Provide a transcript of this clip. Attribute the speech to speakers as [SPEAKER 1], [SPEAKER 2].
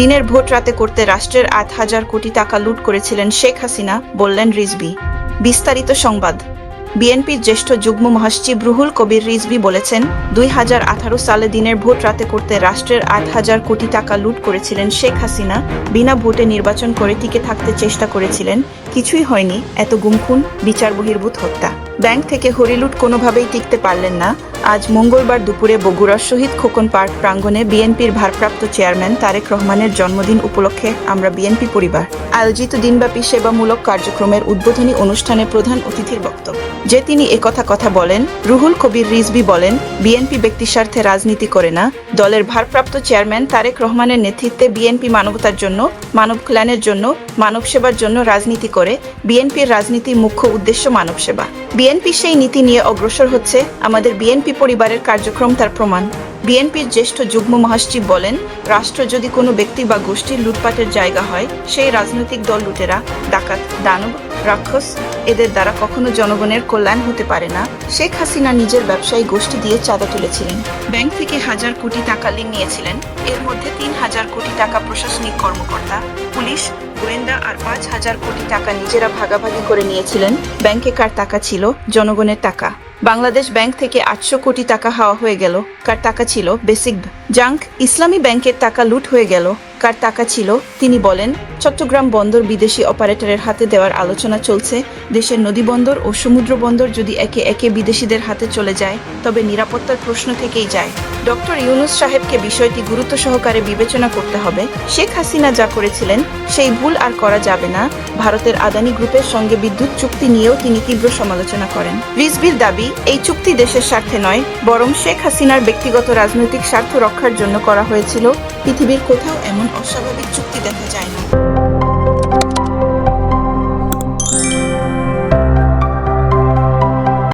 [SPEAKER 1] দিনের ভোট রাতে করতে রাষ্ট্রের আট হাজার কোটি টাকা লুট করেছিলেন শেখ হাসিনা, বললেন রিজবি বিস্তারিত সংবাদ। বিএনপির জ্যেষ্ঠ যুগ্ম মহাসচিব রুহুল কবির রিজবি বলেছেন, দুই হাজার আঠারো সালে দিনের ভোট রাতে করতে রাষ্ট্রের আট হাজার কোটি টাকা লুট করেছিলেন শেখ হাসিনা, বিনা ভোটে নির্বাচন করে টিকে থাকতে চেষ্টা করেছিলেন, কিছুই হয়নি, এত গুমখুন বিচার বহির্ভূত হত্যা। ব্যাংক থেকে হরিলুট কোনোভাবেই টিকতে পারলেন না। আজ মঙ্গলবার দুপুরে বগুড়ার শহীদ খোকন পার্ক প্রাঙ্গণে বিএনপির ভারপ্রাপ্ত চেয়ারম্যান তারেক রহমানের জন্মদিন উপলক্ষে আমরা বিএনপি পরিবার, আয়োজিত দিনব্যাপী সেবামূলক কার্যক্রমের উদ্বোধনী অনুষ্ঠানে প্রধান অতিথির বক্তব্য। যে তিনি একথা কথা বলেন, রুহুল কবির রিজবি বলেন, বিএনপি ব্যক্তিস্বার্থে রাজনীতি করে না। দলের ভারপ্রাপ্ত চেয়ারম্যান তারেক রহমানের নেতৃত্বে বিএনপি মানবতার জন্য, মানব কল্যাণের জন্য মানব সেবার জন্য রাজনীতি করে বিএনপির রাজনীতির মুখ্য উদ্দেশ্য মানব সেবা বিএনপি সেই নীতি নিয়ে অগ্রসর হচ্ছে, আমাদের বিএনপি পরিবারের কার্যক্রম তার প্রমাণ। বিএনপির জ্যেষ্ঠ যুগ্ম মহাসচিব বলেন, রাষ্ট্র যদি কোনো ব্যক্তি বা গোষ্ঠীর লুটপাটের জায়গা হয়, সেই রাজনৈতিক দল লুটেরা, ডাকাত, দানব রাক্ষস এদের দ্বারা কখনো জনগণের কল্যাণ হতে পারে না। শেখ হাসিনা নিজের ব্যবসায়ী গোষ্ঠী দিয়ে চাঁদা তুলেছিলেন। ব্যাংক থেকে হাজার কোটি টাকা ঋণ নিয়েছিলেন। এর মধ্যে তিন হাজার কোটি টাকা প্রশাসনিক কর্মকর্তা, পুলিশ, গোয়েন্দা আর পাঁচ হাজার কোটি টাকা নিজেরা ভাগাভাগি করে নিয়েছিলেন। ব্যাংকে কার টাকা ছিল? জনগণের টাকা। বাংলাদেশ ব্যাংক থেকে আটশো কোটি টাকা হাওয়া হয়ে গেল। কার টাকা ছিল? বেসিক জাঙ্ক ইসলামী ব্যাংকের টাকা লুট হয়ে গেল। কার টাকা ছিল? তিনি বলেন, চট্টগ্রাম বন্দর বিদেশি অপারেটরের হাতে দেওয়ার আলোচনা চলছে। দেশের নদী বন্দর ও সমুদ্র বন্দর যদি একে একে বিদেশিদের হাতে চলে যায়, তবে নিরাপত্তার প্রশ্ন থেকেই যায়। ডক্টর ইউনুস সাহেবকে বিষয়টি গুরুত্ব সহকারে বিবেচনা করতে হবে। শেখ হাসিনা যা করেছিলেন, সেই ভুল আর করা যাবে না। ভারতের আদানি গ্রুপের সঙ্গে বিদ্যুৎ চুক্তি নিয়েও তিনি তীব্র সমালোচনা করেন। রিজবির দাবি, এই চুক্তি দেশের স্বার্থে নয়, বরং শেখ হাসিনার ব্যক্তিগত রাজনৈতিক স্বার্থ রক্ষার জন্য করা হয়েছিল। পৃথিবীর কোথাও এমন অস্বাভাবিক চুক্তি দেখা যায় না